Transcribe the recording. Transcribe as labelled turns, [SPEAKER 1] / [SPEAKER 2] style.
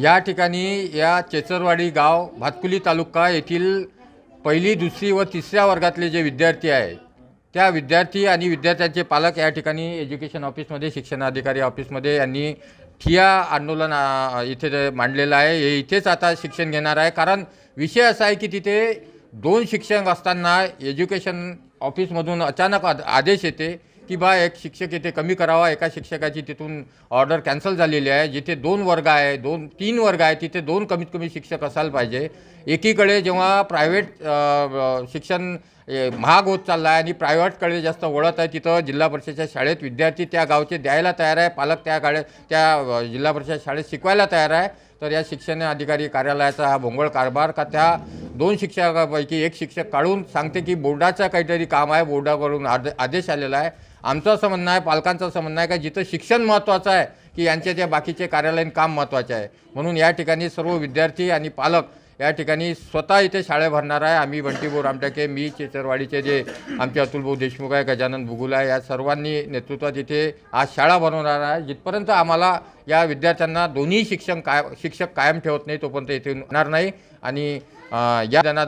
[SPEAKER 1] या ठिकाणी या चेचरवाडी गाव भातकुली तालुका येथील पहिली दुसरी व तिसऱ्या वर्गातले जे विद्यार्थी आहे त्या विद्यार्थी आणि विद्यार्थ्यांचे पालक या ठिकाणी एज्युकेशन ऑफिसमध्ये शिक्षणाधिकारी ऑफिसमध्ये यांनी ठिया आंदोलन इथे मांडलेलं आहे हे इथेच आता शिक्षण घेणार आहे. कारण विषय असा आहे की तिथे दोन शिक्षक असताना एज्युकेशन ऑफिसमधून अचानक आद- आदेश येते. की बा एक शिक्षक इथे कमी करावा एका शिक्षकाची तिथून ऑर्डर कॅन्सल झालेली आहे. जिथे दोन वर्ग आहे दोन तीन वर्ग आहे तिथे दोन कमीत कमी शिक्षक असायला पाहिजे. एकीकडे जेव्हा प्रायव्हेट शिक्षण महाग होत चालला आहे आणि प्रायव्हेटकडे जास्त वळत आहे तिथं जिल्हा परिषदेच्या शाळेत विद्यार्थी त्या गावचे द्यायला तयार आहे पालक त्या गाड्या त्या जिल्हा परिषद शाळेत शिकवायला तयार आहे. तर या शिक्षण अधिकारी कार्यालयाचा हा भोंगळ कारभार का त्या दोन शिक्षकापैकी एक शिक्षक काढून सांगते की बोर्डाचं काहीतरी काम आहे बोर्डाकडून आद आदेश आलेला आहे. आमचं असं म्हणणं आहे पालकांचं असं म्हणणं आहे का जिथं शिक्षण महत्त्वाचं आहे की यांच्या त्या बाकीचे कार्यालयीन काम महत्त्वाचे आहे. म्हणून या ठिकाणी सर्व विद्यार्थी आणि पालक या ठिकाणी स्वतः इथे शाळा भरणार आहे. आम्ही बंटीभाऊ रामटाके मी चेचरवाडीचे जे आमचे अतुलभाऊ देशमुख आहे गजानन भुगुल आहे या सर्वांनी नेतृत्वात इथे आज शाळा बनवणार आहे. जिथपर्यंत आम्हाला या विद्यार्थ्यांना दोन्ही शिक्षण काय शिक्षक कायम ठेवत नाही तोपर्यंत इथे होणार नाही. आणि या जनाद्वारे